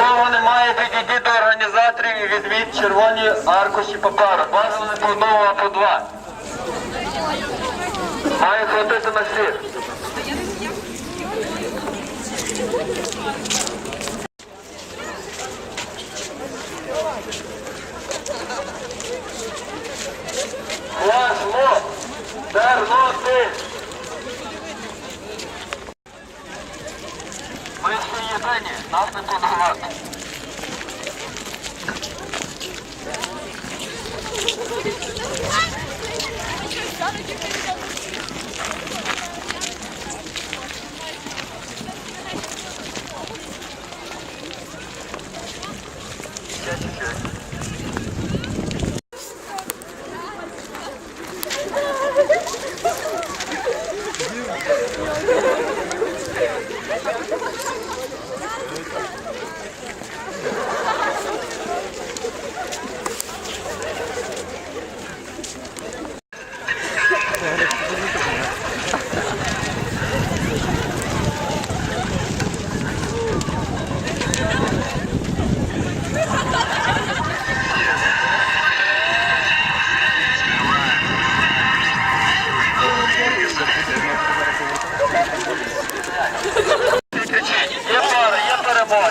Нікого немає, підійдіть до організаторів і візьміть червоні аркуші паперу. Бажано не по по два. Має хватити на всіх. Флажмо! Тернопіль! Єдині, нас не подолати. Ще чуть-чуть.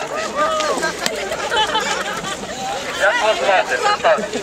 Переможці. Як вас звати? Представте.